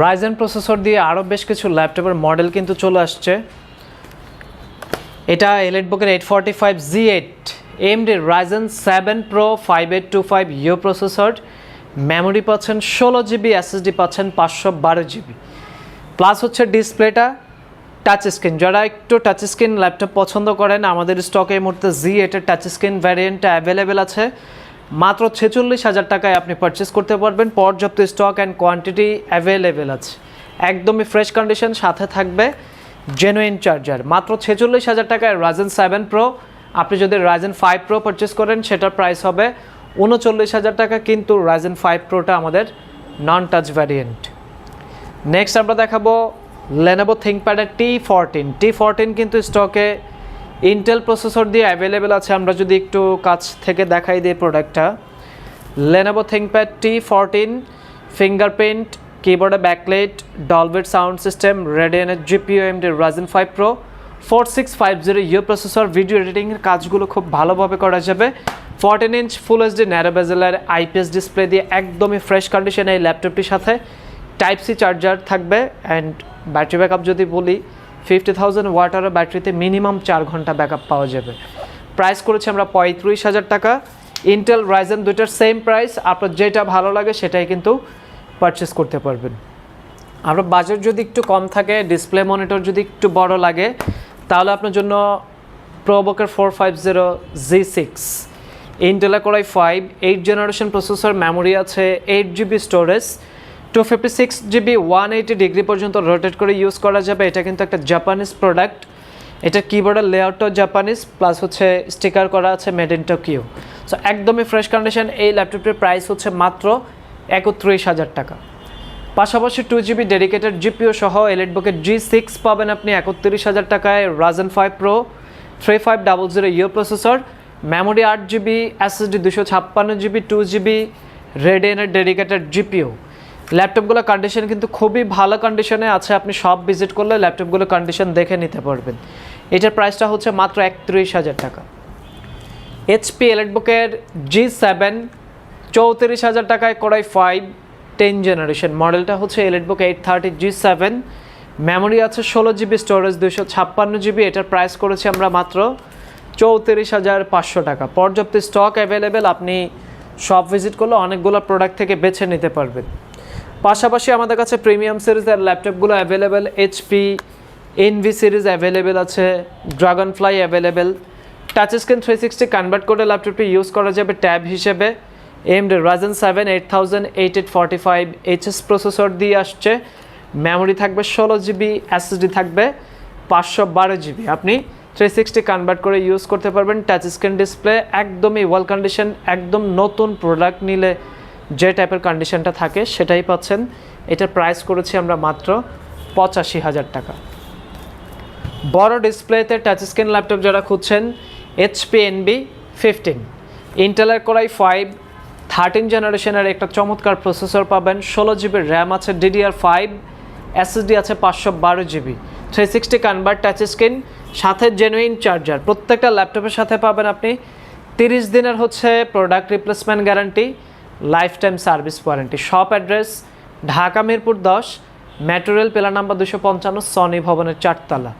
Ryzen processor দিয়ে আরও বেশ কিছু ল্যাপটপের মডেল কিন্তু চলে আসছে। এটা এলেটবুকের eight forty five G eight AMD Ryzen seven pro five eight two five U processor memory পাচ্ছেন ষোলো জিবি এসএসডি পাচ্ছেন পাঁচশো বারো জিবি প্লাস হচ্ছে ডিসপ্লেটা টাচ স্ক্রিন যারা একটু টাচ স্ক্রিন ল্যাপটপ পছন্দ করেন, আমাদের স্টকে এই মুহূর্তে জি এটের টাচ স্ক্রিন ভ্যারিয়েন্টটা অ্যাভেলেবেল আছে। মাত্র ছেচল্লিশ হাজার টাকায় আপনি পারচেস করতে পারবেন। পর্যাপ্ত স্টক অ্যান্ড কোয়ান্টিটি অ্যাভেলেবেল আছে। একদমই ফ্রেশ কন্ডিশন সাথে থাকবে জেনুইন চার্জার মাত্র ছেচল্লিশ হাজার টাকায় রাজেন সেভেন প্রো আপনি যদি রাজেন ফাইভ প্রো পারচেস করেন, সেটার প্রাইস হবে উনচল্লিশ হাজার টাকা, কিন্তু রাজেন ফাইভ প্রোটা আমাদের নন টাচ ভ্যারিয়েন্ট নেক্সট আমরা দেখাবো লেনোভো থিঙ্কপ্যাডের টি ফোরটিন টি ফোরটিন কিন্তু স্টকে ইন্টেল প্রসেসর দিয়ে অ্যাভেলেবেল আছে। আমরা যদি একটু কাছ থেকে দেখাই দিই প্রোডাক্টটা Lenovo ThinkPad T fourteen fingerprint কিবোর্ডে backlight Dolby sound system রেডিয়ানের GPU AMD Ryzen five pro four six five zero U processor video এডিটিংয়ের কাজগুলো খুব ভালোভাবে করা যাবে। Fourteen inch full HD narrow বেজেলের IPS display দিয়ে একদমই ফ্রেশ কন্ডিশনে এই ল্যাপটপটির সাথে। টাইপ সি চার্জার থাকবে অ্যান্ড ব্যাটারি ব্যাকআপ যদি বলি ফিফটি থাউজেন্ড ওয়াটারের ব্যাটারিতে মিনিমাম চার ঘণ্টা ব্যাকআপ পাওয়া যাবে। প্রাইস করেছি আমরা পঁয়ত্রিশ হাজার টাকা। ইন্টেল রাইজেন দুইটার সেম প্রাইস আপনার যেটা ভালো লাগে সেটাই কিন্তু পারচেস করতে পারবেন। আপনার বাজেট যদি একটু কম থাকে ডিসপ্লে মনিটর যদি একটু বড় লাগে, তাহলে আপনার জন্য প্রোবকের four five zero G six Intel core i five eight generation processor memory আছে eight GB storage two fifty six GB one eighty degree পর্যন্ত রোটেট করে ইউজ করা যাবে। এটা কিন্তু একটা জাপানিজ প্রোডাক্ট এটা কিবোর্ডের লেআউটটাও জাপানিজ প্লাস হচ্ছে স্টিকার করা আছে মেড ইন টোকিও সো একদমই ফ্রেশ কন্ডিশন এই ল্যাপটপটির প্রাইস হচ্ছে মাত্র একত্রিশ হাজার টাকা। পাশাপাশি টু জিবি ডেডিকেটেড জিপিও সহ এলিটবুকের জি সিক্স পাবেন আপনি একত্রিশ হাজার টাকায়। Ryzen five pro three five double zero U processor memory আট জিবি এসএসডি দুশো ছাপ্পান্ন জিবি টু জিবি রেডিয়ানের ডেডিকেটেড জিপিও ল্যাপটপগুলোর কন্ডিশন কিন্তু খুবই ভালো কন্ডিশনে আছে। আপনি সব ভিজিট করলে ল্যাপটপগুলোর কন্ডিশন দেখে নিতে পারবেন। এটার প্রাইসটা হচ্ছে মাত্র একত্রিশ হাজার টাকা। এইচপি এলেটবুকের জি সেভেন চৌত্রিশ হাজার টাকায় করাই ফাইভ টেন জেনারেশন মডেলটা হচ্ছে EliteBook eight thirty G seven memory আছে ষোলো জিবি স্টোরেজ দুশো ছাপ্পান্ন জিবি এটার প্রাইস করেছি আমরা মাত্র চৌত্রিশ হাজার পাঁচশো টাকা। পর্যাপ্ত স্টক অ্যাভেলেবেল আপনি সব ভিজিট করলে অনেকগুলো প্রোডাক্ট থেকে বেছে নিতে পারবেন। পাশাপাশি আমাদের কাছে প্রিমিয়াম সিরিজের ল্যাপটপগুলো available HP Envy series available আছে dragon fly available touch screen three sixty convert করে ল্যাপটপটি ইউজ করা যাবে ট্যাব হিসেবে AMD Ryzen seven eight thousand eight eight forty five HS processor দিয়ে আসছে মেমোরি থাকবে ষোলো জিবি এসএসডি থাকবে পাঁচশো বারো জিবি আপনি থ্রি সিক্সটি কনভার্ট করে ইউজ করতে পারবেন টাচ স্ক্রিন ডিসপ্লে একদমই ওয়েল কন্ডিশন একদম নতুন প্রোডাক্ট নিলে যে টাইপের কন্ডিশনটা থাকে, সেটাই পাচ্ছেন। এটার প্রাইস করেছি আমরা মাত্র পঁচাশি হাজার টাকা। বড় ডিসপ্লেতে টাচ স্ক্রিন ল্যাপটপ যারা খুঁজছেন এইচপি এনবি ফিফটিন ইন্টেলের কোরাই ফাইভ থার্টিন জেনারেশনের একটা চমৎকার প্রসেসর পাবেন, ষোলো জিবি র্যাম আছে ডিডিআর ফাইভ এসএসডি আছে পাঁচশো বারো GB three sixty convert touch screen সাথে জেনুইন চার্জার প্রত্যেকটা ল্যাপটপের সাথে পাবেন আপনি। তিরিশ দিনের হচ্ছে product replacement guarantee life time service warranty shop address Dhaka Mirpur দশ মেট্রো রেল পেলা নাম্বার দুশো পঞ্চান্ন সনি ভবনের চারতলা।